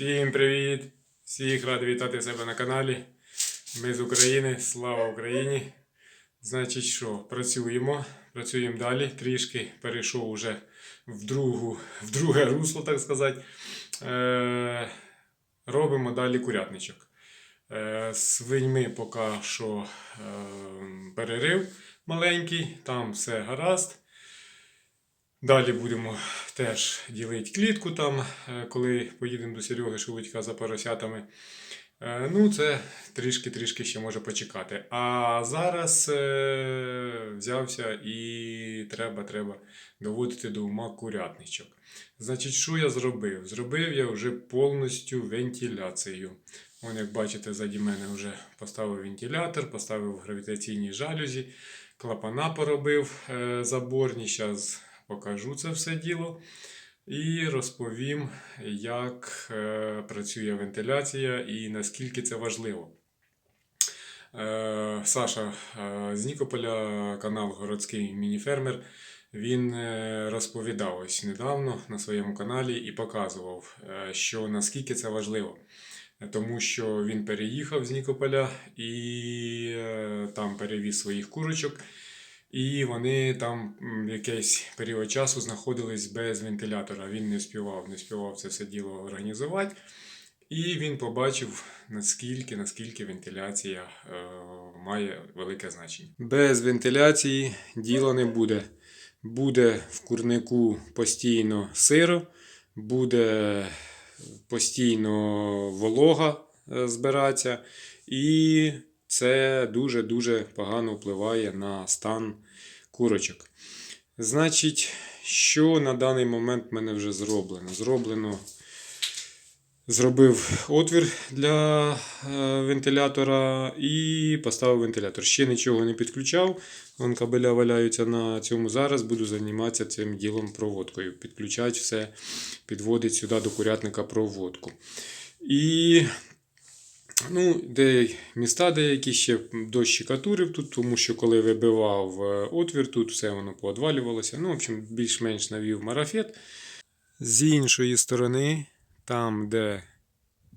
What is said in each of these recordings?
Всім привіт! Всіх радий вітати себе на каналі. Ми з України. Слава Україні! Значить, що, працюємо, працюємо далі. Трішки перейшов уже в, другу, в друге русло, так сказати. Е, робимо далі курятничок. Е, свиньми поки що е, перерив маленький, там все гаразд. Далі будемо теж ділити клітку там, е, коли поїдемо до Сереги Шелудька за поросятами. Е, Ну, це трішки-трішки ще може почекати. А зараз е, взявся і треба, треба доводити до ума курятничок. Значить, що я зробив? Зробив я вже повністю вентиляцію. Вон, як бачите, заді мене вже поставив вентилятор, поставив гравітаційні жалюзі, клапана поробив е, заборні. Зараз покажу це все діло. І розповім, як е, працює вентиляція і наскільки це важливо. Е, Саша е, з Нікополя, канал Городський Мініфермер. Він розповідав ось недавно на своєму каналі і показував, що наскільки це важливо. Тому що він переїхав з Нікополя і там перевіз своїх курочок. І вони там якийсь період часу знаходились без вентилятора. Він не співав, не співав це все діло організувати. І він побачив, наскільки, наскільки вентиляція е, має велике значення. Без вентиляції діла не буде. Буде в курнику постійно сиро, буде постійно волога е, збиратися, і це дуже-дуже погано впливає на стан курочок. Значить, що на даний момент в мене вже зроблено? Зроблено. Зробив отвір для е, вентилятора і поставив вентилятор. Ще нічого не підключав. Вон кабеля валяються на цьому. Зараз буду займатися цим ділом проводкою. Підключати все, підводить сюди до курятника проводку. І ну, де міста деякі ще дощ катурив тут, тому що коли вибивав е, отвір, тут все воно поодвалювалося. Ну, в общем, більш-менш навів марафет. З іншої сторони, там, де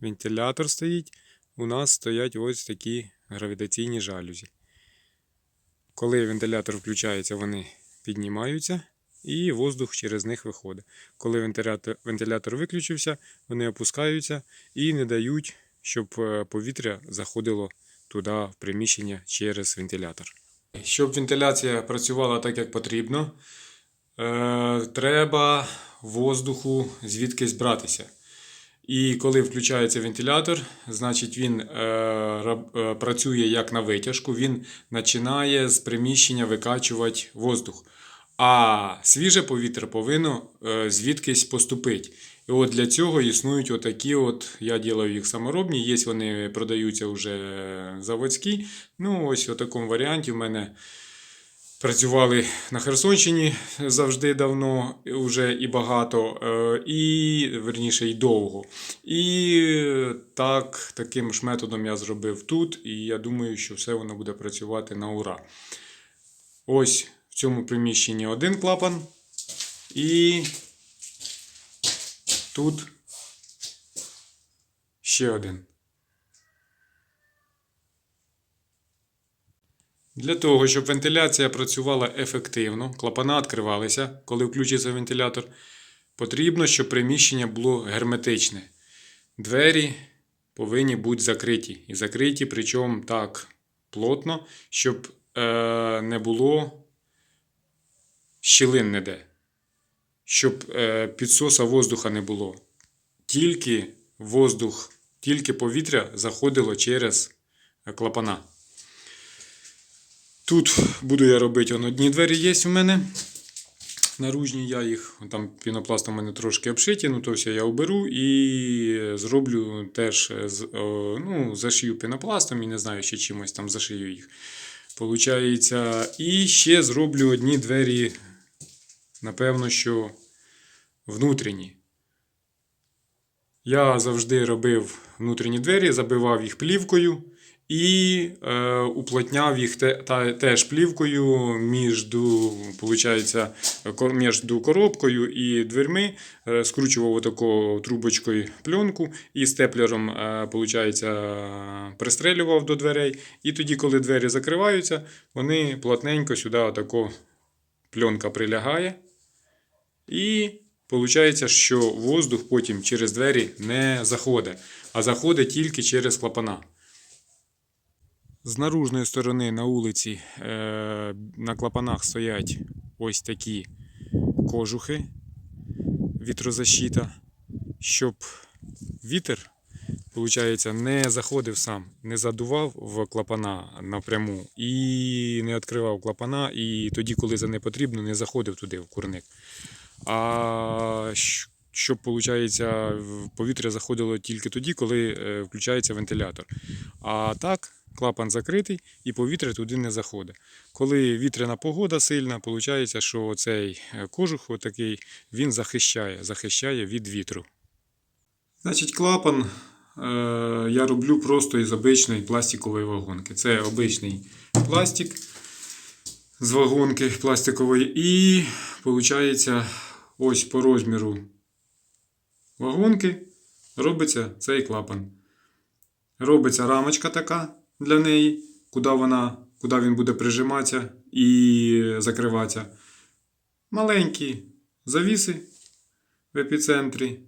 вентилятор стоїть, у нас стоять ось такі гравітаційні жалюзі. Коли вентилятор включається, вони піднімаються і воздух через них виходить. Коли вентилятор виключився, вони опускаються і не дають, щоб е, повітря заходило туди в приміщення через вентилятор. Щоб вентиляція працювала так, як потрібно, е, треба воздуху звідкись братися. І коли включається вентилятор, значить він е, працює як на витяжку, він починає з приміщення викачувати воздух. А свіже повітря повинно звідкись поступити. От для цього існують отакі, от, я ділаю їх саморобні, є вони продаються вже заводські. Ну, ось у такому варіанті в мене працювали на Херсонщині завжди давно, вже і багато, е, і верніше і довго. І так, таким ж методом я зробив тут, і я думаю, що все воно буде працювати на ура. Ось в цьому приміщенні один клапан, і тут ще один. Для того, щоб вентиляція працювала ефективно, клапана відкривалися, коли включиться вентилятор, потрібно, щоб приміщення було герметичне. Двері повинні бути закриті. І закриті, причому так плотно, щоб е, не було щілин ніде. Щоб е, підсоса воздуха не було. Тільки воздух, тільки повітря заходило через е, клапана. Тут буду я робити одні двері є у мене. Наружні я їх, там пінопластом у мене трошки обшиті, ну то все я оберу і зроблю теж ну, зашию пінопластом і не знаю, ще чимось там зашию їх. Получається, і ще зроблю одні двері, напевно, що внутрішні. Я завжди робив внутрішні двері, забивав їх плівкою і е, уплотняв їх те, та, теж плівкою між, між коробкою і дверми, е, скручував отако трубочкою пленку і степлером е, пристрелював до дверей. І тоді, коли двері закриваються, вони плотненько сюди отако пленка прилягає. І виходить, що воздух потім через двері не заходить, а заходить тільки через клапана. З наружної сторони на вулиці е, на клапанах стоять ось такі кожухи вітрозащита, щоб вітер, виходить, не заходив сам, не задував в клапана напряму і не відкривав клапана, і тоді, коли це не потрібно, не заходив туди в курник. А щоб, виходить, повітря заходило тільки тоді, коли е, включається вентилятор. А так, клапан закритий і повітря туди не заходить. Коли вітряна погода сильна, виходить, що цей кожух отакий, він захищає, захищає від вітру. Значить, клапан е, я роблю просто із обичної пластикової вагонки. Це обичний пластик з вагонки пластикової. І виходить, ось по розміру вагонки робиться цей клапан. Робиться рамочка така для неї, куди, вона, куди він буде прижиматися і закриватися. Маленькі завіси в епіцентрі.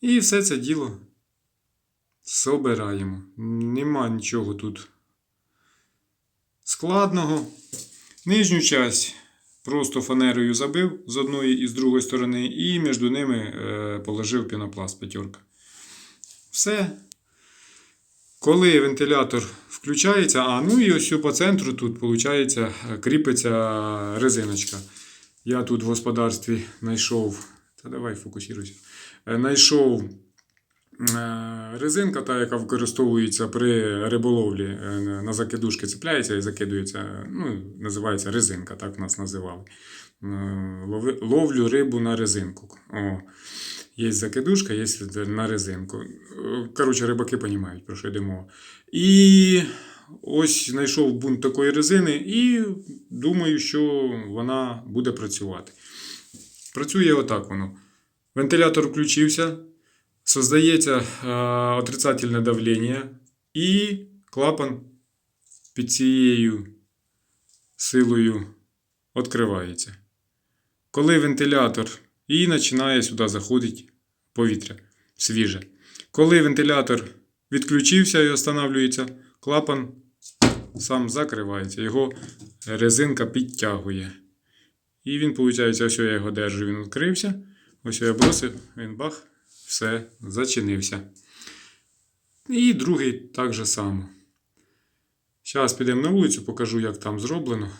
І все це діло собираємо. Нема нічого тут складного. Нижню часть просто фанерою забив з одної і з другої сторони, і між ними е, положив пінопласт п'ятерка. Все. Коли вентилятор включається, а ну і ось по центру тут виходить, кріпиться резиночка. Я тут в господарстві знайшов. Та давай фокусируйся. Е, Знайшов е, резинка, та, яка використовується при риболовлі. Е, На закидушки цепляється і закидується. Ну, називається резинка, так нас називали. Е, Ловлю рибу на резинку. О. Є закидушка, є на резинку. Е, Коротше, рибаки розуміють, про що йде мова. І ось знайшов бунт такої резини і думаю, що вона буде працювати. Працює отак воно. Вентилятор включився, создається е, отрицательне давлення, і клапан під цією силою відкривається. Коли вентилятор і починає сюди заходити повітря свіже. Коли вентилятор відключився і встановлюється, клапан сам закривається, його резинка підтягує. І він, виходить, ось я його держу, він відкрився. Ось я бросив, він бах, все, зачинився. І другий так же само. Зараз підемо на вулицю, покажу, як там зроблено.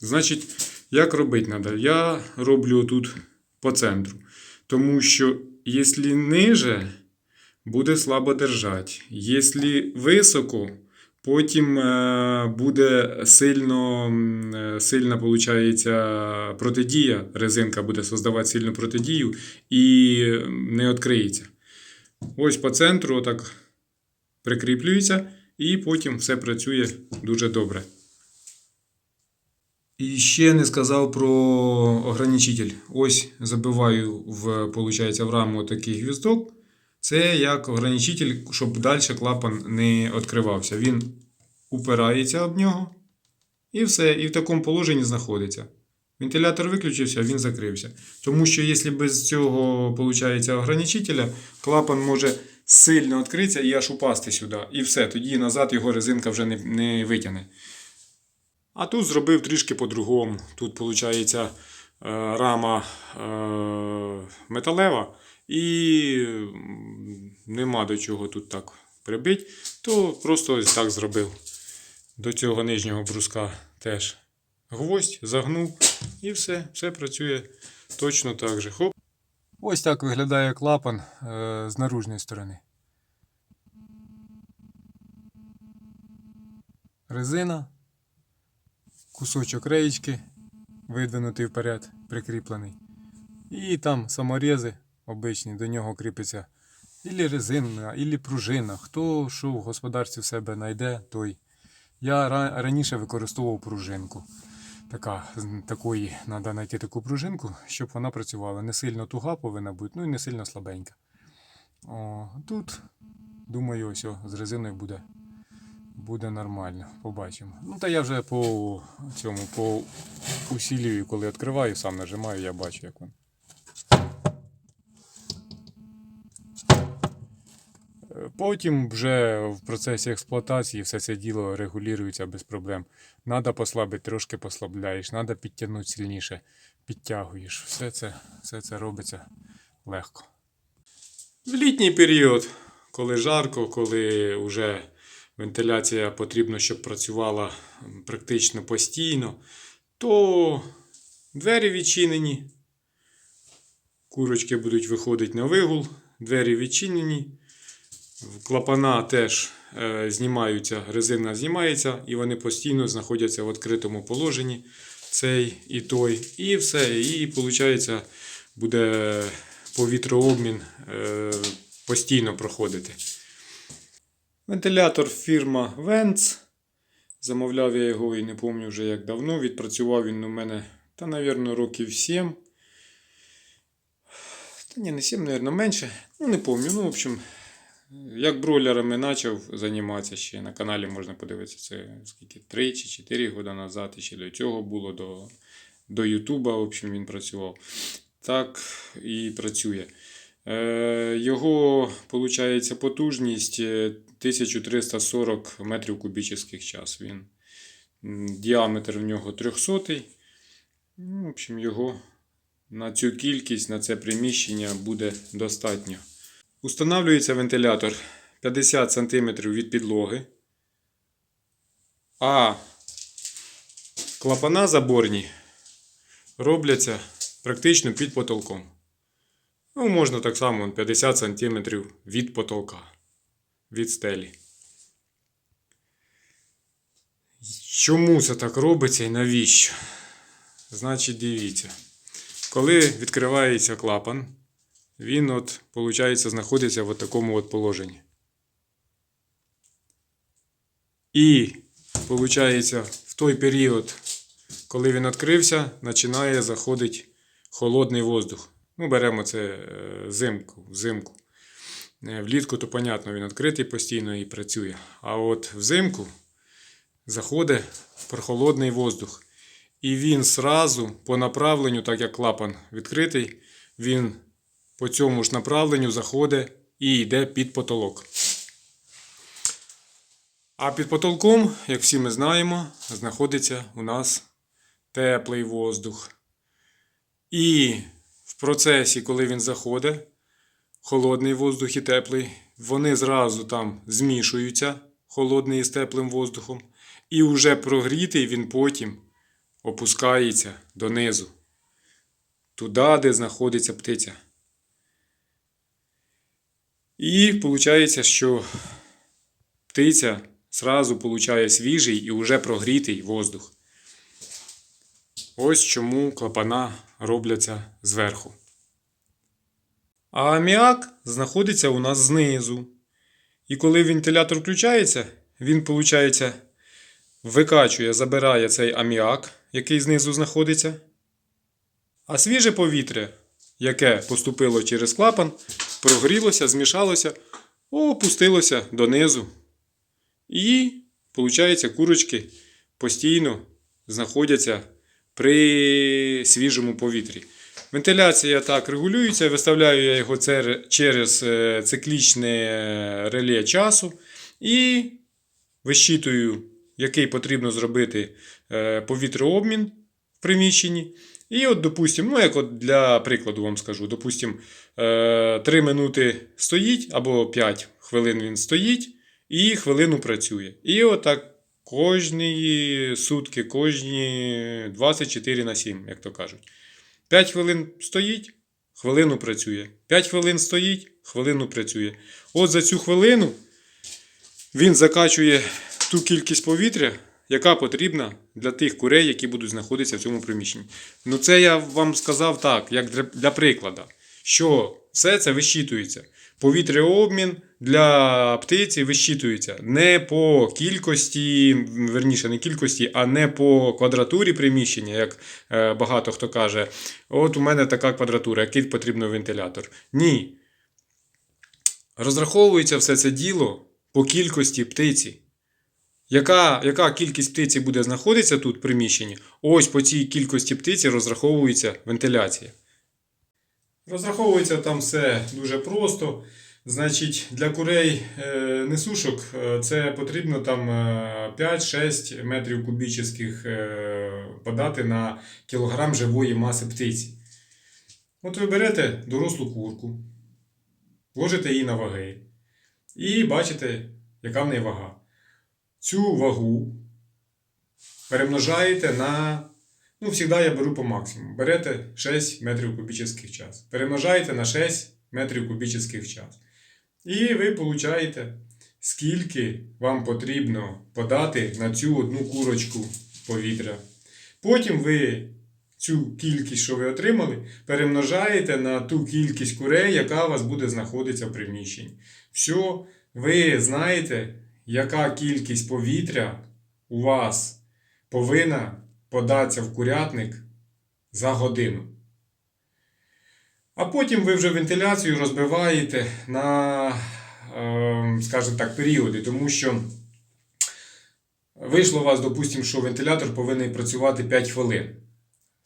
Значить, як робити треба? Я роблю тут по центру. Тому що, якщо ниже, буде слабо держати. Якщо високо, потім е, буде сильно, е, сильна получається, протидія. Резинка буде создавати сильну протидію і не відкриється. Ось по центру отак прикріплюється, і потім все працює дуже добре. І ще не сказав про ограничитель. Ось забиваю в, в раму такий гвіздок. Це як ограничитель, щоб далі клапан не відкривався. Він упирається об нього. І все. І в такому положенні знаходиться. Вентилятор виключився, він закрився. Тому що якщо без цього виходить, ограничителя, клапан може сильно відкритися і аж упасти сюди. І все. Тоді назад його резинка вже не, не витягне. А тут зробив трішки по-другому. Тут, виходить, рама е, металева і нема до чого тут так прибити, то просто ось так зробив. До цього нижнього бруска теж гвоздь, загнув і все, все працює точно так же. Хоп. Ось так виглядає клапан е, з наружної сторони. Резина кусочок реєчки видвинутий вперед, прикріплений. І там саморези обичні, до нього кріпиться Ілі резинна, ілі пружина. Хто що в господарстві в себе знайде, той. Я раніше використовував пружинку. Така, такої, треба знайти таку пружинку, щоб вона працювала. Не сильно туга повинна бути, ну і не сильно слабенька. О, тут, думаю, ось з резиною буде, буде нормально. Побачимо. Ну та я вже по цьому, по усілію, коли відкриваю, сам нажимаю, я бачу, як воно. Потім вже в процесі експлуатації все це діло регулюється без проблем. Надо послабити, трошки послабляєш, надо підтягнути сильніше, підтягуєш. Все це, все це робиться легко. В літній період, коли жарко, коли вже вентиляція потрібно, щоб працювала практично постійно, то двері відчинені, курочки будуть виходити на вигул, двері відчинені, клапана теж е, знімаються, резина знімається, і вони постійно знаходяться в відкритому положенні. Цей і той, і все. І виходить, буде повітрообмін е, постійно проходити. Вентилятор фірма Vents. Замовляв я його і не пам'ятаю вже як давно. Відпрацював він у мене, та, мабуть, років 7. Та ні, не 7, мабуть, менше. Ну, не пам'ятаю. Ну, в общем, як бройлерами почав займатися ще на каналі можна подивитися. Це скільки 3 чи 4 роки назад, і ще до цього було до, до Ютуба. В общем, він працював. Так і працює. Е, Його, виходить, потужність е, 1340 метрів кубічних час. Він діаметр в нього 300. Ну, в общем, його на цю кількість, на це приміщення буде достатньо. Устанавлюється вентилятор 50 см від підлоги. А клапана заборні робляться практично під потолком. Ну, можна так само 50 см від потолка, від стелі. Чому це так робиться і навіщо? Значить, дивіться. Коли відкривається клапан, він от, виходить, знаходиться в от такому от положенні. І, виходить, в той період, коли він відкрився, починає заходити холодний воздух. Ну, беремо це е, зимку, взимку. Е, Влітку, то, понятно, він відкритий постійно і працює. А от взимку заходить прохолодний воздух. І він сразу по направленню, так як клапан відкритий, він по цьому ж направленню заходить і йде під потолок. А під потолком, як всі ми знаємо, знаходиться у нас теплий воздух. І в процесі, коли він заходить, холодний воздух і теплий, вони зразу там змішуються, холодний з теплим воздухом, і вже прогрітий він потім опускається донизу, туди, де знаходиться птиця. І виходить, що птиця зразу получає свіжий і вже прогрітий воздух. Ось чому клапана робляться зверху. А аміак знаходиться у нас знизу. І коли вентилятор включається, він, виходить, викачує, забирає цей аміак, який знизу знаходиться. А свіже повітря, яке поступило через клапан, прогрілося, змішалося, опустилося донизу. І, виходить, курочки постійно знаходяться при свіжому повітрі. Вентиляція так регулюється, виставляю я його через е, циклічне е, реле часу і вищитую, який потрібно зробити е, повітрообмін в приміщенні. І от, допустимо, ну як от для прикладу вам скажу, допустимо, 3 минути стоїть або 5 хвилин він стоїть і хвилину працює. І отак кожні сутки, кожні 24 на 7, як то кажуть. 5 хвилин стоїть, хвилину працює. 5 хвилин стоїть, хвилину працює. От за цю хвилину він закачує ту кількість повітря, яка потрібна для тих курей, які будуть знаходитися в цьому приміщенні. Ну, це я вам сказав так, як для, для прикладу, що все це вищитується. повітряобмін для птиці вищитується не по кількості, верніше, не кількості, а не по квадратурі приміщення, як е, багато хто каже. От у мене така квадратура, який потрібно вентилятор. Ні. Розраховується все це діло по кількості птиці. Яка, яка кількість птиці буде знаходитися тут в приміщенні? Ось по цій кількості птиці розраховується вентиляція. Розраховується там все дуже просто. Значить, для курей е, несушок е, це потрібно там е, 5-6 метрів кубічних е, подати на кілограм живої маси птиці. От ви берете дорослу курку, ложите її на ваги і бачите, яка в неї вага. Цю вагу перемножаєте на. Ну, завжди я беру по максимуму. Берете 6 метрів кубічних час. Перемножаєте на 6 метрів кубічних час. І ви получаєте, скільки вам потрібно подати на цю одну курочку повітря. Потім ви цю кількість, що ви отримали, перемножаєте на ту кількість курей, яка у вас буде знаходитися в приміщенні. Все, ви знаєте, яка кількість повітря у вас повинна податися в курятник за годину. А потім ви вже вентиляцію розбиваєте на, е, скажімо так, періоди, тому що вийшло у вас, допустимо, що вентилятор повинен працювати 5 хвилин.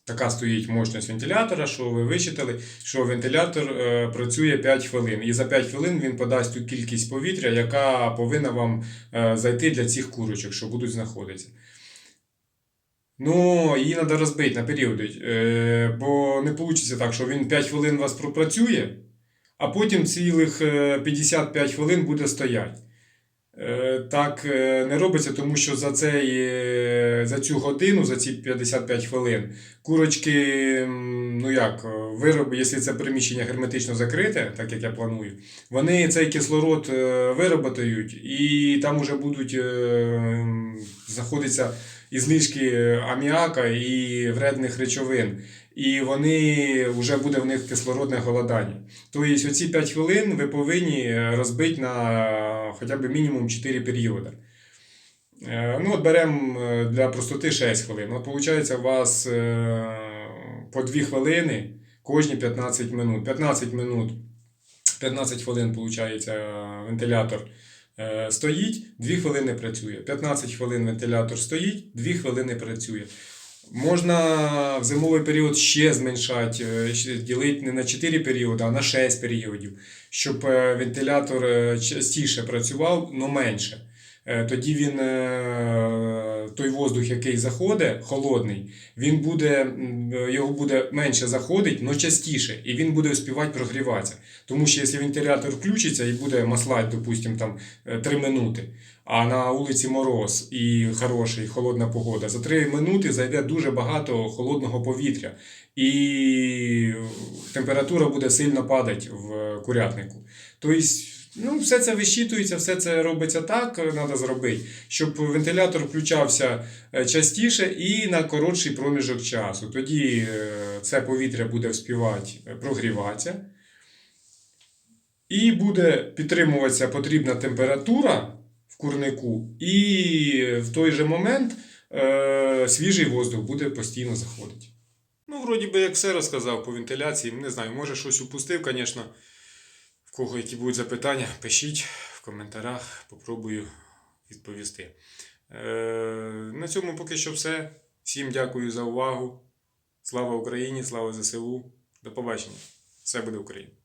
Така стоїть мощність вентилятора, що ви вичитали, що вентилятор е, працює 5 хвилин. І за 5 хвилин він подасть ту кількість повітря, яка повинна вам е, зайти для цих курочок, що будуть знаходитися. Ну, її треба розбити на періоди. Е, бо не вийде так, що він 5 хвилин вас пропрацює, а потім цілих е, 55 хвилин буде стояти. Е, Так е, не робиться, тому що за, цей, е, за цю годину, за ці 55 хвилин, курочки, ну як, вироби, якщо це приміщення герметично закрите, так як я планую, вони цей кислород вироботають і там вже будуть знаходитися ізлишки аміака і вредних речовин. І вони вже буде в них кислородне голодання. Тобто оці 5 хвилин ви повинні розбити на хоча б мінімум 4 періоди. Е, Ну, от беремо е, для простоти 6 хвилин. От виходить, у вас е, по 2 хвилини кожні 15 минут. 15 минут, 15 хвилин, виходить, вентилятор е, стоїть, 2 хвилини працює. 15 хвилин вентилятор стоїть, 2 хвилини працює. Можна в зимовий період ще зменшати, е, ділити не на 4 періоди, а на 6 періодів, щоб е, вентилятор е, частіше працював, але менше. Е, Тоді він, е, той воздух, який заходить, холодний, він буде, е, його буде менше заходить, але частіше, і він буде успівати прогріватися. Тому що якщо вентилятор включиться і буде маслати, допустимо, там 3 минути, а на вулиці мороз і хороший, холодна погода, за 3 минути зайде дуже багато холодного повітря. І температура буде сильно падати в курятнику. Тобто, ну, все це вищитується, все це робиться так, треба зробити, щоб вентилятор включався е, частіше і на коротший проміжок часу. Тоді е, це повітря буде вспівати е, прогріватися. І буде підтримуватися потрібна температура в курнику, і в той же момент е, свіжий воздух буде постійно заходити. Ну, вроді би, як все розказав по вентиляції. Не знаю, може щось упустив, звісно. В кого які будуть запитання, пишіть в коментарях, попробую відповісти. Е, на цьому поки що все. Всім дякую за увагу. Слава Україні, слава ЗСУ. До побачення. Все буде Україна!